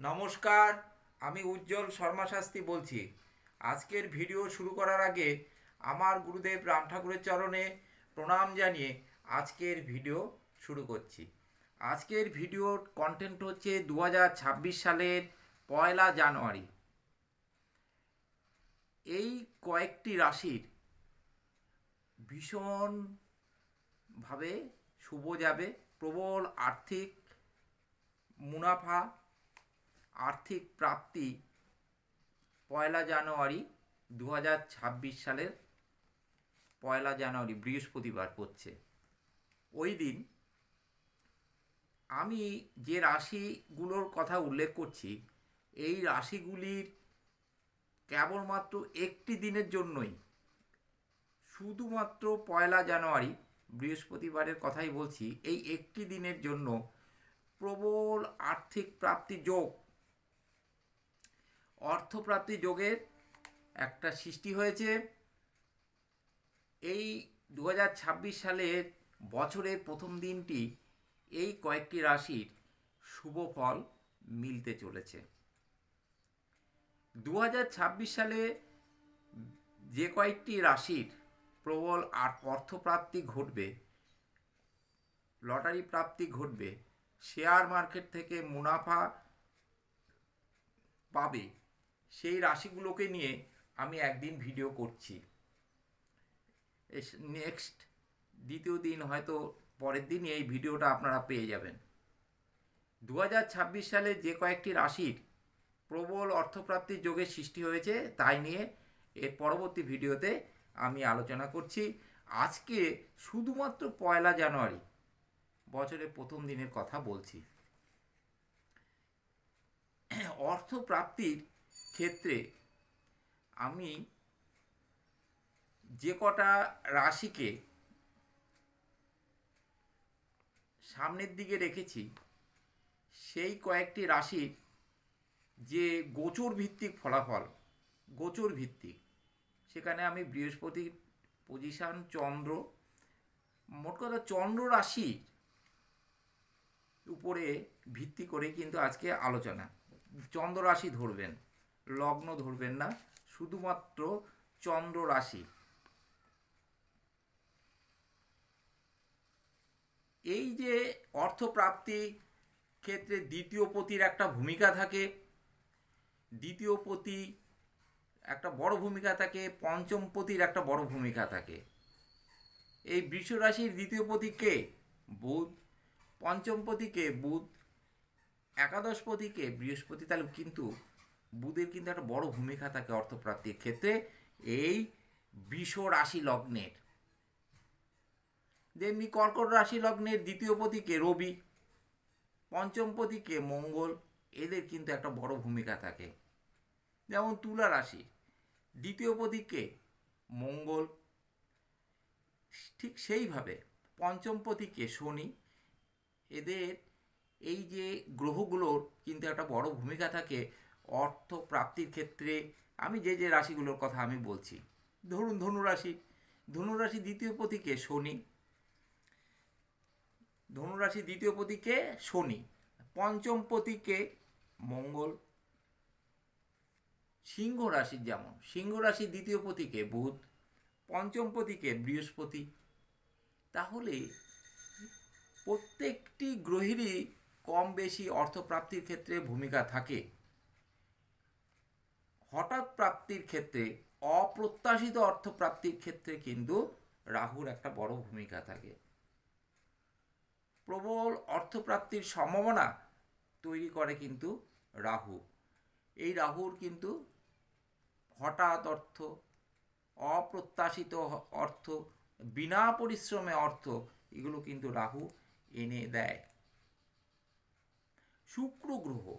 নমস্কার, আমি উজ্জ্বল শর্মা শাস্ত্রী বলছি। আজকের ভিডিও শুরু করার আগে আমার গুরুদেব রাম ঠাকুরের চরণে প্রণাম জানিয়ে আজকের ভিডিও শুরু করছি। আজকের ভিডিওর কন্টেন্ট হচ্ছে দু হাজার ছাব্বিশ সালের পয়লা জানুয়ারি। এই কয়েকটি রাশির ভীষণভাবে শুভ যাবে, প্রবল আর্থিক মুনাফা আর্থিক প্রাপ্তি পয়লা জানুয়ারি দু হাজার ছাব্বিশ সালের পয়লা জানুয়ারি, বৃহস্পতিবার পড়ছে ওই দিন আমি যে রাশিগুলোর কথা উল্লেখ করছি, এই রাশিগুলির কেবলমাত্র একটি দিনের জন্যই, শুধুমাত্র পয়লা জানুয়ারি, বৃহস্পতিবারের কথাই বলছি, এই একটি দিনের জন্য প্রবল আর্থিক প্রাপ্তি যোগ অর্থপ্রাপ্তি যোগের একটা সৃষ্টি হয়েছে। এই দু হাজার ছাব্বিশ সালের বছরের প্রথম দিনটি এই কয়েকটি রাশির শুভ ফল মিলতে চলেছে। দু হাজার ছাব্বিশ সালে যে কয়েকটি রাশির প্রবল আর অর্থপ্রাপ্তি ঘটবে, লটারি প্রাপ্তি ঘটবে, শেয়ার মার্কেট থেকে মুনাফা পাবে সেই রাশিগুলোকে নিয়ে আমি একদিন ভিডিও করছি। নেক্সট দ্বিতীয় দিন হয়তো পরের দিনই এই ভিডিওটা আপনারা পেয়ে যাবেন। দু হাজার ছাব্বিশ সালে যে কয়েকটি রাশির প্রবল অর্থপ্রাপ্তির যোগের সৃষ্টি হয়েছে, তাই নিয়ে এর পরবর্তী ভিডিওতে আমি আলোচনা করছি। আজকে শুধুমাত্র পয়লা জানুয়ারি, বছরের প্রথম দিনের কথা বলছি। অর্থপ্রাপ্তির ক্ষেত্রে আমি যে কটা রাশিকে সামনের দিকে রেখেছি, সেই কয়েকটি রাশির যে গোচর ভিত্তিক ফলাফল, গোচর ভিত্তিক, সেখানে আমি বৃহস্পতির পজিশান চন্দ্র, মোট কথা চন্দ্র রাশির উপরে ভিত্তি করে কিন্তু আজকে আলোচনা, চন্দ্র রাশি ধরবেন। লগ্ন ধরবেন না, শুধুমাত্র চন্দ্র রাশি। এই যে অর্থপ্রাপ্তি ক্ষেত্রে দ্বিতীয় পতির একটা ভূমিকা থাকে, দ্বিতীয় পতি একটা বড় ভূমিকা থাকে, পঞ্চম পতির একটা বড় ভূমিকা থাকে। এই বৃষ রাশির দ্বিতীয় পতি কে? বুধ। পঞ্চম পতিকে বুধ। একাদশ পতিকে বৃহস্পতি। তাহলে কিন্তু বুধের কিন্তু একটা বড় ভূমিকা থাকে অর্থপ্রাপ্তির ক্ষেত্রে, এই বৃষ রাশি লগ্নের। যেমনি কর্কট রাশি লগ্নের দ্বিতীয় পতিকে রবি, পঞ্চম পতিকে মঙ্গল, এদের কিন্তু একটা বড় ভূমিকা থাকে। যেমন তুলা রাশি, দ্বিতীয় পতিকে মঙ্গল, ঠিক সেইভাবে পঞ্চম পতিকে শনি, এদের এই যে গ্রহগুলোর কিন্তু একটা বড় ভূমিকা থাকে অর্থ প্রাপ্তির ক্ষেত্রে আমি যে যে রাশিগুলোর কথা আমি বলছি, ধরুন ধনুরাশি ধনুরাশি দ্বিতীয় পতিকে শনি, ধনুরাশি দ্বিতীয় পতিকে শনি, পঞ্চম পতিকে মঙ্গল, সিংহ রাশির যেমন, সিংহ রাশি দ্বিতীয় পতিকে বুধ, পঞ্চম পতিকে বৃহস্পতি, তাহলে প্রত্যেকটি গ্রহেরই কম বেশি অর্থপ্রাপ্তির ক্ষেত্রে ভূমিকা থাকে। হঠাৎ প্রাপ্তির ক্ষেত্রে, অপ্রত্যাশিত অর্থ প্রাপ্তির ক্ষেত্রে কিন্তু রাহুর একটা বড় ভূমিকা থাকে। প্রবল অর্থপ্রাপ্তির সম্ভাবনা তৈরি করে কিন্তু রাহু। এই রাহুর কিন্তু হঠাৎ অর্থ, অপ্রত্যাশিত অর্থ, বিনা পরিশ্রমে অর্থ, এগুলো কিন্তু রাহু এনে দেয়। শুক্র গ্রহ,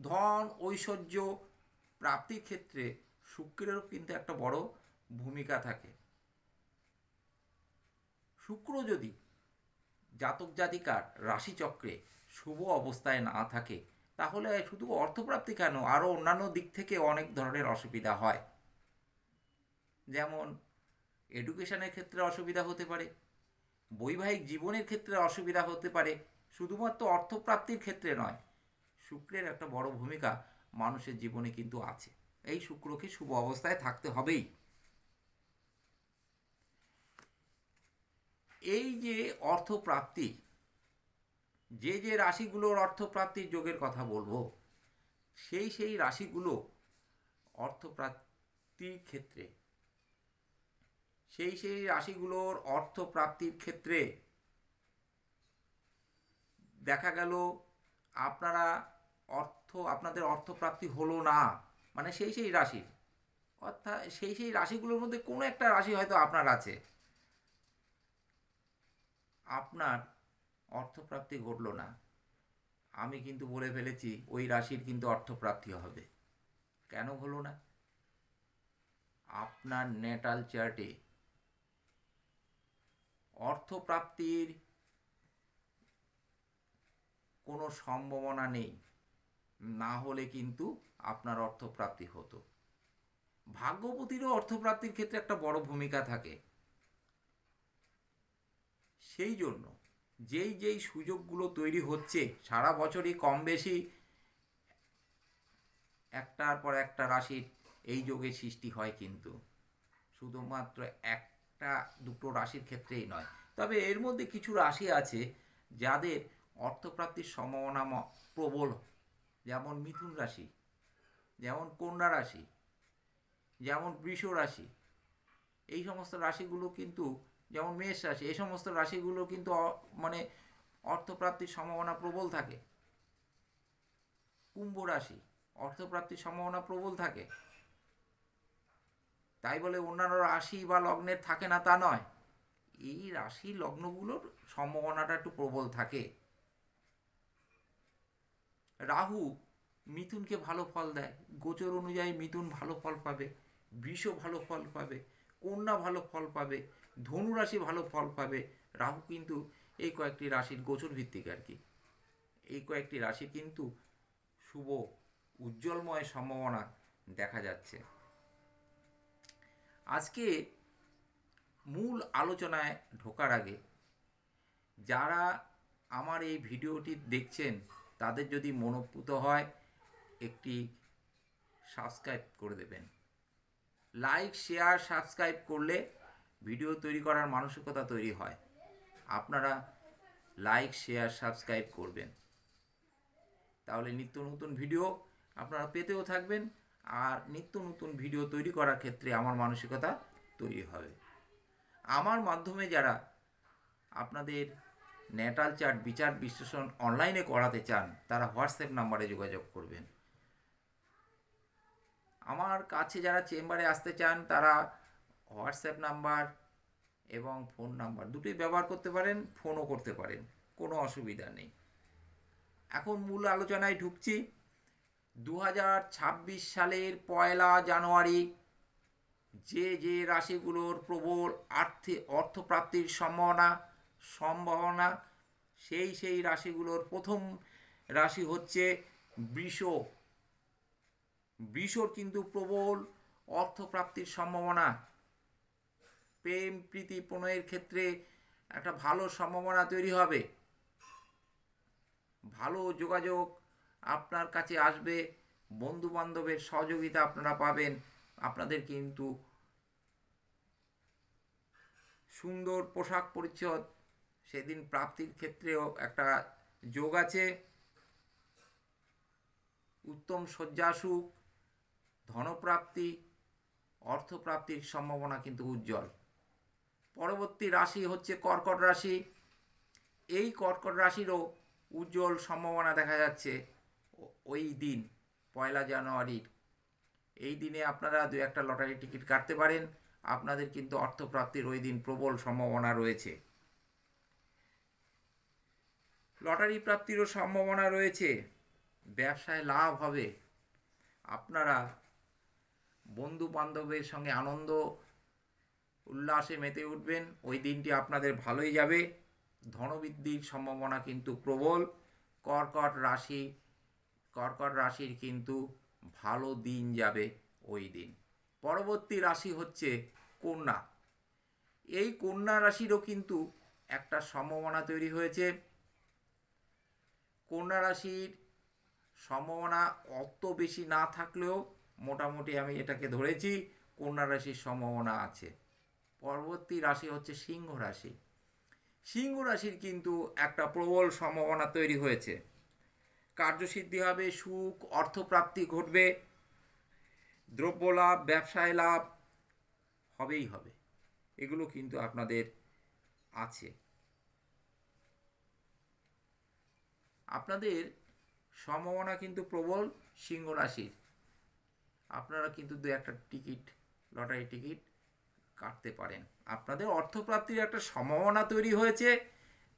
ধন, ঐশ্বর্য প্রাপ্তির ক্ষেত্রে শুক্রেরও কিন্তু একটা বড় ভূমিকা থাকে। শুক্র যদি জাতক জাতিকার রাশিচক্রে শুভ অবস্থায় না থাকে, তাহলে শুধু অর্থপ্রাপ্তি কেন? আরও অন্যান্য দিক থেকে অনেক ধরনের অসুবিধা হয়। যেমন এডুকেশনের ক্ষেত্রে অসুবিধা হতে পারে, বৈবাহিক জীবনের ক্ষেত্রে অসুবিধা হতে পারে, শুধুমাত্র অর্থপ্রাপ্তির ক্ষেত্রে নয়, শুক্রের একটা বড় ভূমিকা মানুষের জীবনে কিন্তু আছে। এই শুক্রকে শুভ অবস্থায় থাকতে হবেই। এই যে অর্থপ্রাপ্তি, যে যে রাশিগুলোর অর্থপ্রাপ্তির যোগের কথা বলব, সেই সেই রাশিগুলো অর্থপ্রাপ্তির ক্ষেত্রে, সেই সেই রাশিগুলোর অর্থপ্রাপ্তির ক্ষেত্রে দেখা গেল আপনারা অর্থ আপনাদের অর্থপ্রাপ্তি হলো না। মানে সেই সেই রাশির অর্থাৎ সেই সেই রাশিগুলোর মধ্যে কোনো একটা রাশি হয়তো আপনার আছে। আপনার অর্থপ্রাপ্তি ঘটলো না। আমি কিন্তু বলে ফেলেছি, ওই রাশির কিন্তু অর্থপ্রাপ্তি হবে। কেন হলো না? আপনার নেটাল চার্টে অর্থপ্রাপ্তির কোনো সম্ভাবনা নেই। না হলে কিন্তু আপনার অর্থপ্রাপ্তি হতো। ভাগ্যপতিরও অর্থপ্রাপ্তির ক্ষেত্রে একটা বড় ভূমিকা থাকে। সেই জন্য যেই যেই সুযোগগুলো তৈরি হচ্ছে, সারা বছরই কম বেশি একটার পর একটা রাশির এই যোগের সৃষ্টি হয় কিন্তু। শুধুমাত্র একটা, দুটো রাশির ক্ষেত্রেই নয়। তবে এর মধ্যে কিছু রাশি আছে যাদের অর্থপ্রাপ্তির সম্ভাবনা প্রবল যেমন মিথুন রাশি, যেমন কন্যা রাশি, যেমন বৃষ রাশি, এই সমস্ত রাশিগুলো কিন্তু, যেমন মেষ রাশি, এই সমস্ত রাশিগুলো কিন্তু মানে অর্থপ্রাপ্তির সম্ভাবনা প্রবল থাকে। কুম্ভ রাশি, অর্থপ্রাপ্তির সম্ভাবনা প্রবল থাকে। তাই বলে অন্যান্য রাশি বা লগ্নের থাকে না তা নয়। এই রাশি লগ্নগুলোর সম্ভাবনাটা একটু প্রবল থাকে। রাহু মিথুনকে ভালো ফল দেয়। গোচর অনুযায়ী মিথুন ভালো ফল পাবে বৃষ ভালো ফল পাবে, কন্যা ভালো ফল পাবে ধনু রাশি ভালো ফল পাবে। রাহু কিন্তু এই কয়েকটি রাশির গোচর ভিত্তিক আর কি। এই কয়েকটি রাশি কিন্তু শুভ, উজ্জ্বলময় সম্ভাবনা দেখা যাচ্ছে। আজকে মূল আলোচনায় ঢোকার আগে যারা আমার এই ভিডিওটি দেখছেন তাদের যদি মনোপুত হয়, একটি সাবস্ক্রাইব করে দেবেন। লাইক শেয়ার সাবস্ক্রাইব করলে ভিডিও তৈরি করার মানসিকতা তৈরি হয়। আপনারা লাইক শেয়ার সাবস্ক্রাইব করবেন। তাহলে নিত্য নতুন ভিডিও আপনারা পেতেও থাকবেন আর নিত্য নতুন ভিডিও তৈরি করার ক্ষেত্রে আমার মানসিকতা তৈরি হবে। আমার মাধ্যমে যারা আপনাদের নেটাল চার্ট বিচার বিশ্লেষণ অনলাইনে করাতে চান, তারা হোয়াটসঅ্যাপ নাম্বারে যোগাযোগ করবেন। আমার কাছে যারা চেম্বারে আসতে চান, তারা হোয়াটসঅ্যাপ নাম্বার এবং ফোন নাম্বার দুটোই ব্যবহার করতে পারেন, ফোনও করতে পারেন, কোনো অসুবিধা নেই। এখন মূল আলোচনায় ঢুকছি। দু হাজার ছাব্বিশ সালের পয়লা জানুয়ারি, যে যে রাশিগুলোর প্রবল আর্থিক অর্থপ্রাপ্তির সম্ভাবনা সম্ভাবনা, সেই সেই রাশিগুলোর প্রথম রাশি হচ্ছে বৃষ। বৃষর কিন্তু প্রবল অর্থপ্রাপ্তির সম্ভাবনা। প্রেম, প্রীতি, প্রণয়ের ক্ষেত্রে একটা ভালো সম্ভাবনা তৈরি হবে। ভালো যোগাযোগ আপনার কাছে আসবে বন্ধু বান্ধবের সহযোগিতা আপনারা পাবেন, আপনাদের কিন্তু সুন্দর পোশাক পরিচ্ছদ সেদিন প্রাপ্তির ক্ষেত্রেও একটা যোগ আছে। উত্তম শয্যাসুখ ধনপ্রাপ্তি, অর্থপ্রাপ্তির সম্ভাবনা কিন্তু উজ্জ্বল। পরবর্তী রাশি হচ্ছে কর্কট রাশি। এই কর্কট রাশিরও উজ্জ্বল সম্ভাবনা দেখা যাচ্ছে ওই দিন, পয়লা জানুয়ারির এই দিনে আপনারা দু একটা লটারি টিকিট কাটতে পারেন। আপনাদের কিন্তু অর্থপ্রাপ্তির ওই দিন প্রবল সম্ভাবনা রয়েছে। লটারি প্রাপ্তিরও সম্ভাবনা রয়েছে। ব্যবসায় লাভ হবে। আপনারা বন্ধু বান্ধবের সঙ্গে আনন্দ, উল্লাসে মেতে উঠবেন। ওই দিনটি আপনাদের ভালোই যাবে। ধনবৃদ্ধির সম্ভাবনা কিন্তু প্রবল। কর্কট রাশি, কর্কট রাশির কিন্তু ভালো দিন যাবে ওই দিন। পরবর্তী রাশি হচ্ছে কন্যা। এই কন্যা রাশিরও কিন্তু একটা সম্ভাবনা তৈরি হয়েছে। কন্যা রাশির সম্ভাবনা অত বেশি না থাকলেও মোটামুটি আমি এটাকে ধরেছি, কন্যা রাশির সম্ভাবনা আছে। পরবর্তী রাশি হচ্ছে সিংহ রাশি। সিংহ রাশির কিন্তু একটা প্রবল সম্ভাবনা তৈরি হয়েছে। কার্যসিদ্ধি হবে, সুখ, অর্থপ্রাপ্তি ঘটবে, দ্রব্য লাভ, ব্যবসায় লাভ, হবেই হবে। এগুলো কিন্তু আপনাদের আছে। আপনাদের সম্ভাবনা কিন্তু প্রবল সিংহ রাশির। আপনারা কিন্তু দু একটা টিকিট, লটারি টিকিট কাটতে পারেন। আপনাদের অর্থপ্রাপ্তির একটা সম্ভাবনা তৈরি হয়েছে,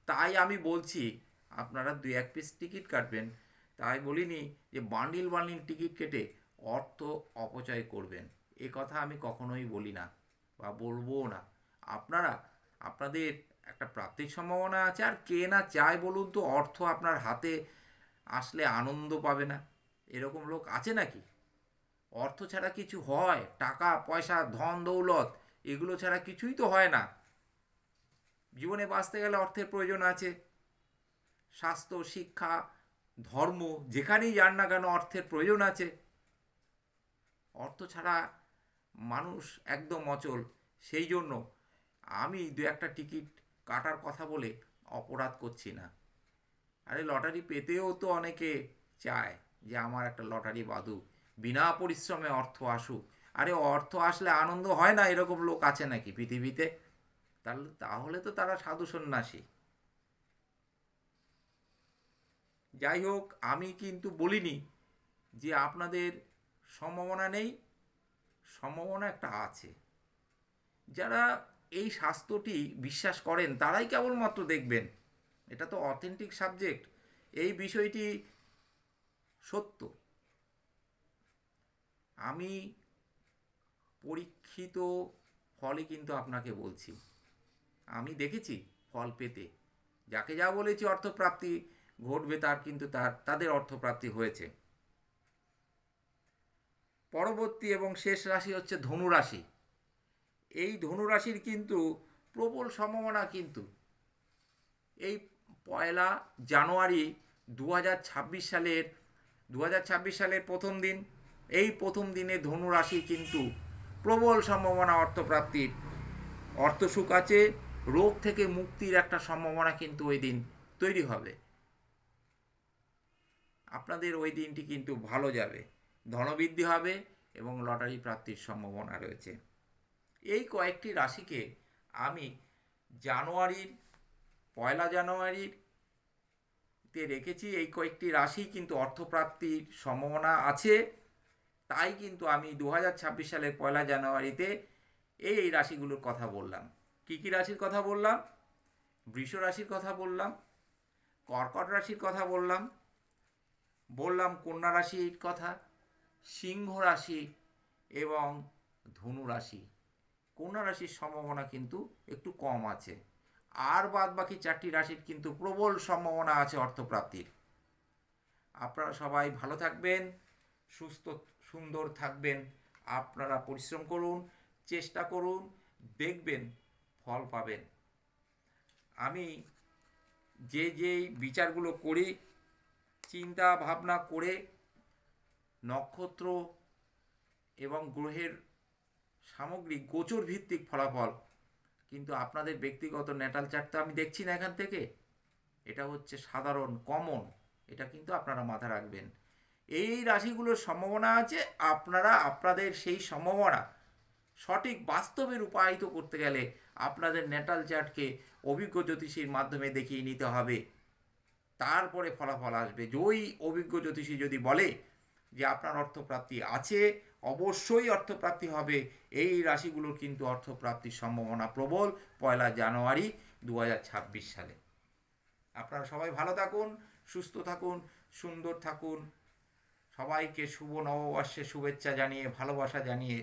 তাই আমি বলছি, আপনারা দু এক পিস টিকিট কাটবেন। তাই বলিনি যে বান্ডিল বান্ডিল টিকিট কেটে অর্থ অপচয় করবেন। এ কথা আমি কখনোই বলি না বা বলব না। আপনারা, আপনাদের একটা প্রাপ্তির সম্ভাবনা আছে। আর কে না চায় বলুন তো, অর্থ আপনার হাতে আসলে আনন্দ পাবে না। এরকম লোক আছে নাকি? অর্থ ছাড়া কিছু হয়, টাকা, পয়সা, ধন, দৌলত, এগুলো ছাড়া কিছুই তো হয় না। জীবনে বাঁচতে গেলে অর্থের প্রয়োজন আছে। স্বাস্থ্য, শিক্ষা, ধর্ম, যেখানেই যান না কেন অর্থের প্রয়োজন আছে। অর্থ ছাড়া মানুষ একদম অচল। সেই জন্য আমি দু একটা টিকিট কাটার কথা বলে অপরাধ করছি না। আরে লটারি পেতেও তো অনেকে চায় যে আমার একটা লটারি বাদুক বিনা পরিশ্রমে অর্থ আসুক। আরে অর্থ আসলে আনন্দ হয় না, এরকম লোক আছে নাকি পৃথিবীতে? তাহলে তাহলে তো তারা সাধু সন্ন্যাসী। যাই হোক, আমি কিন্তু বলিনি যে আপনাদের সম্ভাবনা নেই, সম্ভাবনা একটা আছে। যারা এই শাস্ত্রটি বিশ্বাস করেন, তারাই কেবলমাত্র দেখবেন। এটা তো অথেন্টিক সাবজেক্ট এই বিষয়টি সত্য। আমি পরীক্ষিত ফলই কিন্তু আপনাকে বলছি। আমি দেখেছি ফল পেতে। যাকে যা বলেছি অর্থপ্রাপ্তি ঘটবে, তার কিন্তু তার, তাদের অর্থপ্রাপ্তি হয়েছে। পরবর্তী এবং শেষ রাশি হচ্ছে ধনু রাশি এই ধনু রাশির কিন্তু প্রবল সম্ভাবনা কিন্তু। এই পয়লা জানুয়ারি দু হাজার ছাব্বিশ সালের দু হাজার ছাব্বিশ সালের প্রথম দিন, এই প্রথম দিনে ধনু রাশি কিন্তু প্রবল সম্ভাবনা অর্থপ্রাপ্তির। অর্থ সুখ আছে, রোগ থেকে মুক্তির একটা সম্ভাবনা কিন্তু ওই দিন তৈরি হবে। আপনাদের ওই দিনটি কিন্তু ভালো যাবে, ধনবৃদ্ধি হবে এবং লটারি প্রাপ্তির সম্ভাবনা রয়েছে। এই কয়েকটি রাশিকে আমি জানুয়ারির, পয়লা জানুয়ারির তে রেখেছি। এই কয়েকটি রাশি কিন্তু অর্থপ্রাপ্তির সম্ভাবনা আছে। তাই কিন্তু আমি দু হাজার ছাব্বিশ সালের পয়লা জানুয়ারিতে এই এই রাশিগুলোর কথা বললাম। কী কী রাশির কথা বললাম? বৃষ রাশির কথা বললাম, কর্কট রাশির কথা বললাম বললাম কন্যা রাশির কথা, সিংহ রাশি এবং ধনু রাশি। কন্যা রাশির সম্ভাবনা কিন্তু একটু কম আছে। আর বাদ বাকি চারটি রাশির কিন্তু প্রবল সম্ভাবনা আছে অর্থপ্রাপ্তির। আপনারা সবাই ভালো থাকবেন, সুস্থ, সুন্দর থাকবেন, আপনারা পরিশ্রম করুন, চেষ্টা করুন, দেখবেন, ফল পাবেন। আমি যে যেই বিচারগুলো করি, চিন্তা ভাবনা করে নক্ষত্র এবং গ্রহের সামগ্রিক গোচর ভিত্তিক ফলাফল। কিন্তু আপনাদের ব্যক্তিগত ন্যাটাল চার্ট তো আমি দেখছি না এখান থেকে। এটা হচ্ছে সাধারণ, কমন। এটা কিন্তু আপনারা মাথা রাখবেন। এই রাশিগুলোর সম্ভাবনা আছে। আপনারা, আপনাদের সেই সম্ভাবনা সঠিক বাস্তবে রূপায়িত করতে গেলে আপনাদের ন্যাটাল চার্টকে অভিজ্ঞ জ্যোতিষীর মাধ্যমে দেখিয়ে নিতে হবে। তারপরে ফলাফল আসবে। ওই অভিজ্ঞ জ্যোতিষী যদি বলে যে আপনার অর্থপ্রাপ্তি আছে, অবশ্যই অর্থপ্রাপ্তি হবে। এই রাশিগুলোর কিন্তু অর্থপ্রাপ্তির সম্ভাবনা প্রবল পয়লা জানুয়ারি দু হাজার ছাব্বিশ সালে। আপনারা সবাই ভালো থাকুন, সুস্থ থাকুন, সুন্দর থাকুন। সবাইকে শুভ নববর্ষে শুভেচ্ছা জানিয়ে, ভালোবাসা জানিয়ে,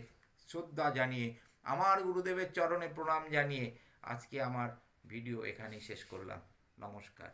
শ্রদ্ধা জানিয়ে, আমার গুরুদেবের চরণে প্রণাম জানিয়ে আজকে আমার ভিডিও এখানেই শেষ করলাম। নমস্কার।